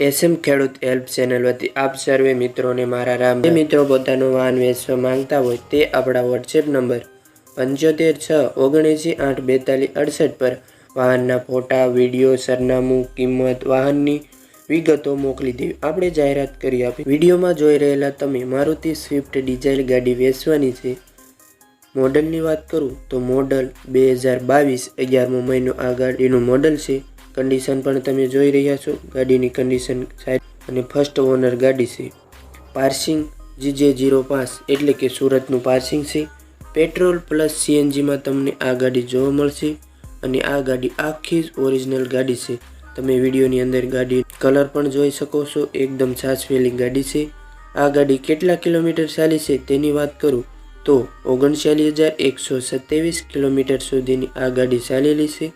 SM ખેડૂત help channel વતી આપ સર્વે મિત્રોને મારા રામ. મિત્રો પોતાનું વાહન વેચવા માંગતા હોય તે આપણા વોટ્સએપ નંબર પંચોતેર છ ઓગણએંસી આઠ બેતાલીસ અડસઠ પર વાહનના ફોટા, વીડિયો, સરનામું, કિંમત, વાહનની વિગતો મોકલી દેવી. આપણે જાહેરાત કરી આપી. વિડીયોમાં જોઈ રહેલા તમે મારુતિ સ્વિફ્ટ ડિઝાઇલ ગાડી વેચવાની છે. મોડલની વાત કરું તો મોડલ બે હજાર બાવીસ અગિયારમો મહિનો આ ગાડીનું મોડલ છે. કન્ડિશન પણ તમે જોઈ રહ્યા છો. ગાડીની કન્ડિશન સાઈડ અને ફર્સ્ટ ઓનર ગાડી છે. પાર્સિંગ જીજે જીરો પાંચ એટલે કે સુરતનું પાર્સિંગ છે. પેટ્રોલ પ્લસ સીએનજીમાં તમને આ ગાડી જોવા મળશે અને આ ગાડી આખી જ ઓરિજિનલ ગાડી છે. તમે વિડીયોની અંદર ગાડી કલર પણ જોઈ શકો છો. એકદમ સાચવેલી ગાડી છે. આ ગાડી કેટલા કિલોમીટર ચાલી છે તેની વાત કરું તો ઓગણચાલીસ હજાર એકસો સત્યાવીસ કિલોમીટર સુધીની આ ગાડી ચાલેલી છે.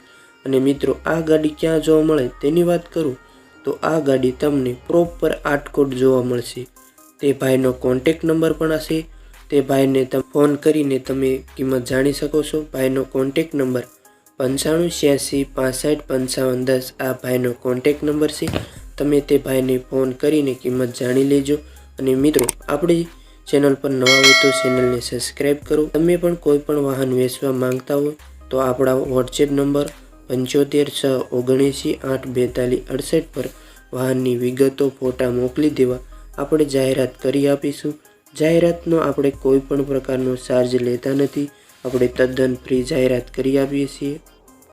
અને મિત્રો, આ ગાડી ક્યાં જોવા મળે તેની વાત કરું, તો આ ગાડી તમને પ્રોપર આટકોટ જોવા મળશે. તે ભાઈનો કોન્ટેક નંબર પણ હશે. તે ભાઈને તમે ફોન કરીને તમે કિંમત જાણી શકો છો. ભાઈનો કોન્ટેક નંબર પંચાણું, છ્યાસી, પાસઠ, પંચાવન, દસ આ ભાઈનો કોન્ટેક નંબર છે. તમે તે ભાઈને ફોન કરીને કિંમત જાણી લેજો. અને મિત્રો, આપણી ચેનલ પર નવા હોય તો ચેનલને સબસ્ક્રાઈબ કરો. તમે પણ કોઈ પણ વાહન વેચવા માંગતા હો તો આપણા વોટ્સએપ નંબર પંચોતેર છ ઓગણએંસી આઠ બેતાલીસ અડસઠ પર વાહનની વિગતો, ફોટા મોકલી દેવા આપણે જાહેરાત કરી આપીશું. જાહેરાતનો આપણે કોઈ પણ પ્રકારનો ચાર્જ લેતા નથી. આપણે તદ્દન ફ્રી જાહેરાત કરી આપીએ છીએ.